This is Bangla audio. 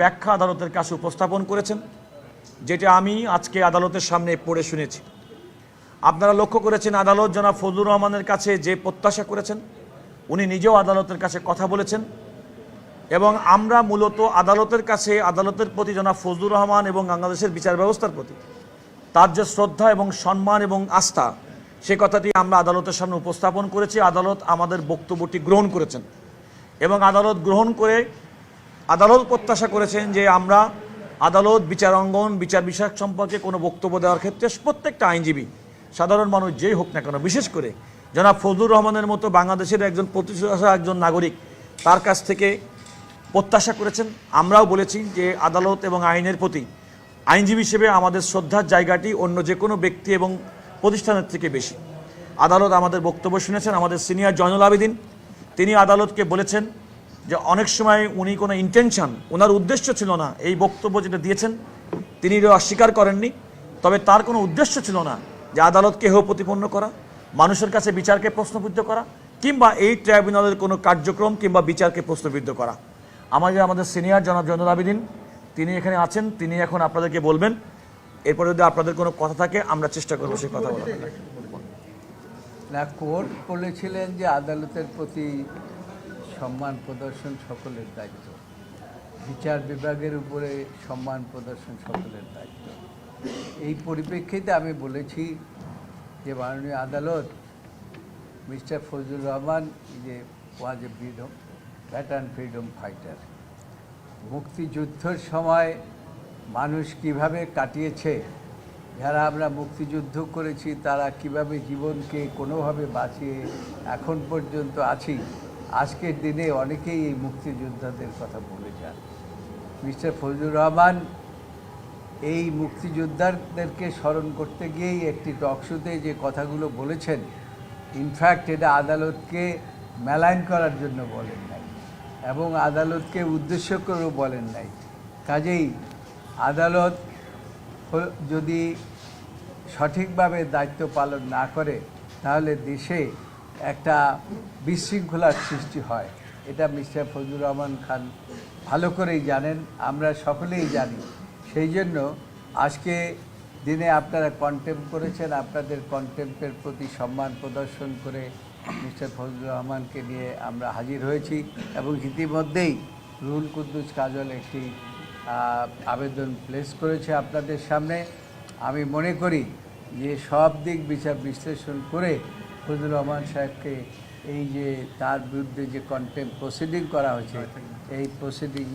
ব্যাখ্যা আদালতের কাছে উপস্থাপন করেছেন, যেটা আমি আজকে আদালতের সামনে পড়ে শুনেছি। আপনারা লক্ষ্য করেছেন আদালত জনাব ফজলুর রহমানের কাছে যে প্রত্যাশা করেছেন, উনি নিজেও আদালতের কাছে কথা বলেছেন এবং আমরা মূলত আদালতের কাছে, আদালতের প্রতি জনাব ফজলুর রহমান এবং বাংলাদেশের বিচার ব্যবস্থার প্রতি তার যে শ্রদ্ধা এবং সম্মান এবং আস্থা, সে কথাটি আমরা আদালতের সামনে উপস্থাপন করেছি। আদালত আমাদের বক্তব্যটি গ্রহণ করেছেন এবং আদালত গ্রহণ করে আদালত প্রত্যাশা করেছেন যে আমরা আদালত, বিচার অঙ্গন, বিচার বিষয়ক সম্পর্কে কোনো বক্তব্য দেওয়ার ক্ষেত্রে প্রত্যেকটা আইনজীবী, সাধারণ মানুষ যেই হোক না কেন, বিশেষ করে জনাব ফজলুর রহমানের মতো বাংলাদেশের একজন প্রতিষ্ঠা একজন নাগরিক, তার কাছ থেকে প্রত্যাশা করেছেন। আমরাও বলেছি যে আদালত এবং আইনের প্রতি আইনজীবী হিসেবে আমাদের শ্রদ্ধার জায়গাটি অন্য যে কোনো ব্যক্তি এবং প্রতিষ্ঠানের থেকে বেশি। আদালত আমাদের বক্তব্য শুনেছেন, আমাদের সিনিয়র জয়নুল আবেদিন, তিনি আদালতকে বলেছেন যে অনেক সময় উনি কোনো ইন্টেনশন ওনার উদ্দেশ্য ছিল না এই বক্তব্য যেটা দিয়েছেন তিনি অস্বীকার করেননি। তবে তার কোনো উদ্দেশ্য ছিল না যে আদালতকে হেয় প্রতিপন্ন করা, মানুষের কাছে বিচারকে প্রশ্নবিদ্ধ করা, কিংবা এই ট্রাইব্যুনালের কোনো কার্যক্রম কিংবা বিচারকে প্রশ্নবিদ্ধ করা। আমাদের আমাদের সিনিয়র জনাব জয়নুল আবেদিন, তিনি এখানে আছেন, তিনি এখন আপনাদেরকে বলবেন। এরপরে যদি আপনাদের কোনো কথা থাকে, আমরা চেষ্টা করব সেই কথা বলার। কোর্ট বলেছিলেন যে আদালতের প্রতি সম্মান প্রদর্শন সকলের দায়িত্ব। বিচার বিভাগের উপরে সম্মান প্রদর্শন সকলের দায়িত্ব। এই পরিপ্রেক্ষিতে আমি বলেছি যে মাননীয় আদালত মিস্টার ফজলুর রহমান যে was a freedom, pattern freedom fighter মুক্তিযুদ্ধের সময় মানুষ কীভাবে কাটিয়েছে, যারা আমরা মুক্তিযুদ্ধ করেছি, তারা কীভাবে জীবনকে কোনোভাবে বাঁচিয়ে এখন পর্যন্ত আছি আজকের দিনে অনেকেই এই মুক্তিযোদ্ধাদের কথা বলে যান। মিস্টার ফজলুর রহমান, এই মুক্তিযোদ্ধাদেরকে স্মরণ করতে গিয়েই একটি টকশোতে যে কথাগুলো বলেছেন ইনফ্যাক্ট এটা আদালতকে মেলাইন করার জন্য বলেন নাই এবং আদালতকে উদ্দেশ্য করেও বলেন নাই। কাজেই আদালত যদি সঠিকভাবে দায়িত্ব পালন না করে, তাহলে দেশে একটা বিশৃঙ্খলার সৃষ্টি হয়। এটা মিস্টার ফজলুর রহমান খান ভালো করেই জানেন, আমরা সকলেই জানি। সেই জন্য আজকে দিনে আপনারা কন্টেম্প করেছেন, আপনাদের কন্টেম্পের প্রতি সম্মান প্রদর্শন করে মিস্টার ফজলুর রহমানকে নিয়ে আমরা হাজির হয়েছি এবং ইতিমধ্যেই রুহুল কুদ্দুস কাজল একটি আবেদন প্লেস করেছে আপনাদের সামনে। আমি মনে করি যে সব দিক বিচার বিশ্লেষণ করে ফজলুর রহমান সাহেবকে এই যে তার বিরুদ্ধে যে কন্টেম্প প্রসিডিং করা হয়েছে এই প্রসিডিং